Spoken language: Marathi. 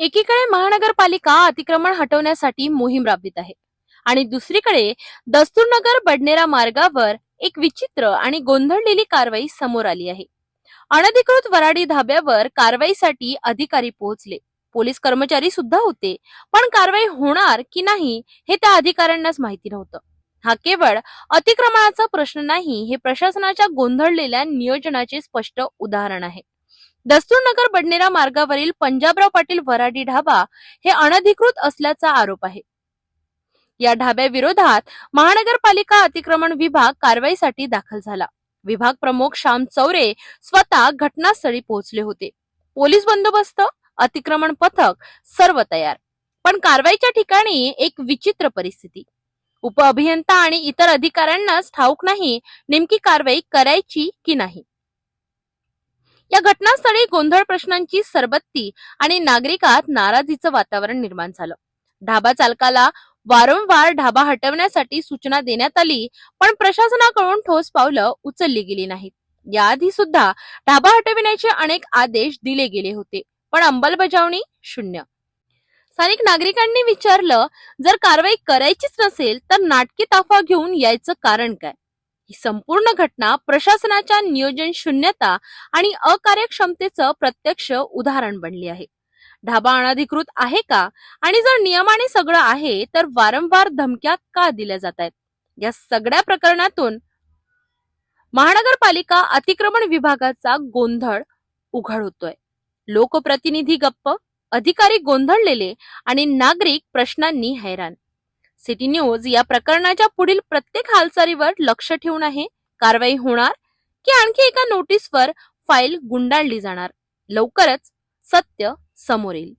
एकीकडे महानगरपालिका अतिक्रमण हटवण्यासाठी मोहीम राबवित आहे आणि दुसरीकडे दस्तूरनगर बडनेरा मार्गावर एक विचित्र आणि गोंधळलेली कारवाई समोर आली आहे. अनधिकृत वराडी धाब्यावर कारवाईसाठी अधिकारी पोहोचले. पोलीस कर्मचारी सुद्धा होते पण कारवाई होणार की नाही हे त्या अधिकाऱ्यांनाच माहिती नव्हतं. हा केवळ अतिक्रमणाचा प्रश्न नाही हे प्रशासनाच्या गोंधळलेल्या नियोजनाचे स्पष्ट उदाहरण आहे. दस्तूरनगर बडनेरा मार्गावरील पंजाबराव पाटील वराडी ढाबा हे अनधिकृत असल्याचा आरोप आहे. या ढाब्याविरोधात महानगरपालिका अतिक्रमण विभाग कारवाईसाठी दाखल झाला. विभाग प्रमुख श्याम चौरे स्वतः घटनास्थळी पोहोचले होते. पोलीस बंदोबस्त अतिक्रमण पथक सर्व तयार. पण कारवाईच्या ठिकाणी एक विचित्र परिस्थिती. उपअभियंता आणि इतर अधिकाऱ्यांनाच ठाऊक नाही नेमकी कारवाई करायची की नाही. या घटनास्थळी गोंधळ प्रश्नांची सरबत्ती आणि नागरिकात नाराजीचं वातावरण निर्माण झालं. ढाबा चालकाला वारंवार ढाबा हटवण्यासाठी सूचना देण्यात आली पण प्रशासनाकडून ठोस पावलं उचलली गेली नाहीत. याआधी सुद्धा ढाबा हटविण्याचे अनेक आदेश दिले गेले होते पण अंमलबजावणी शून्य. स्थानिक नागरिकांनी विचारलं जर कारवाई करायचीच नसेल तर नाटकी ताफा घेऊन यायचं कारण काय? ही संपूर्ण घटना प्रशासनाच्या नियोजन शून्यता आणि अकार्यक्षमतेचं प्रत्यक्ष उदाहरण बनली आहे. ढाबा अनधिकृत आहे का? आणि जर नियमाने सगळं आहे तर वारंवार धमक्या का दिल्या जात आहेत या सगळ्या प्रकरणातून महानगरपालिका अतिक्रमण विभागाचा गोंधळ उघड होतोय लोकप्रतिनिधी गप्प अधिकारी गोंधळलेले आणि नागरिक प्रश्नांनी हैराण सिटी न्यूज या प्रकरणाच्या पुढील प्रत्येक हालचालीवर लक्ष ठेवून आहे. कारवाई होणार की आणखी एका नोटीसवर फाईल गुंडाळली जाणार. लवकरच सत्य समोर येईल.